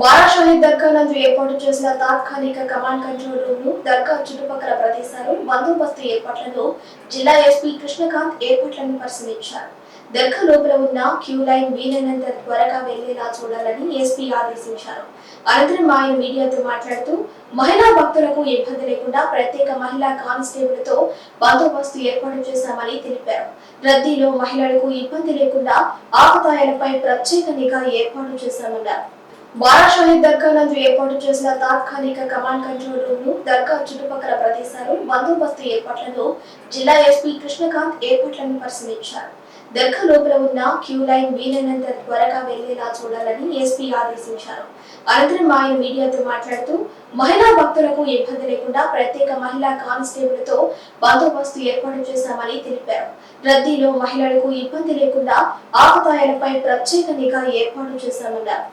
బారా దర్గా నందు ఏర్పాటు చేసిన తాత్కాలిక కమాండ్ కంట్రోల్ రూమ్ను దర్గా చుట్టుపక్కల ప్రదేశాలు బందోబస్తు ఏర్పాట్లను జిల్లా ఎస్పీ కృష్ణకాంత్ ఏర్పాట్లను పరిశీలించారు. దర్గా లోపల ఉన్న క్యూ లైన్ వీలైనంత త్వరగా వెళ్ళేలా చూడాలని ఎస్పీ ఆదేశించారు. అనంతరం ఆయన మీడియాతో మాట్లాడుతూ మహిళా భక్తులకు ఇబ్బంది లేకుండా ప్రత్యేక మహిళా కానిస్టేబుల్తో బందోబస్తు ఏర్పాటు చేశామని తెలిపారు. రద్దీలో మహిళలకు ఇబ్బంది లేకుండా ఆకతాయాలపై ప్రత్యేక నిఘా ఏర్పాటు చేశామన్నారు. బారా దర్గా నందు ఏర్పాటు చేసిన తాత్కాలిక కమాండ్ కంట్రోల్ రూమ్ను దర్గా చుట్టుపక్కల ప్రదేశాలు బందోబస్తు ఏర్పాట్లను జిల్లా ఎస్పీ కృష్ణకాంత్ ఏర్పాట్లను పరిశీలించారు. దర్గా లోపల ఉన్న క్యూ లైన్ వీలైనంత త్వరగా వెళ్ళేలా చూడాలని ఎస్పీ ఆదేశించారు. అనంతరం ఆయన మీడియాతో మాట్లాడుతూ మహిళా భక్తులకు ఇబ్బంది లేకుండా ప్రత్యేక మహిళా కానిస్టేబుల్తో బందోబస్తు ఏర్పాటు చేశామని తెలిపారు. రద్దీలో మహిళలకు ఇబ్బంది లేకుండా ఆకతాయాలపై ప్రత్యేక నిఘా ఏర్పాటు చేశామన్నారు.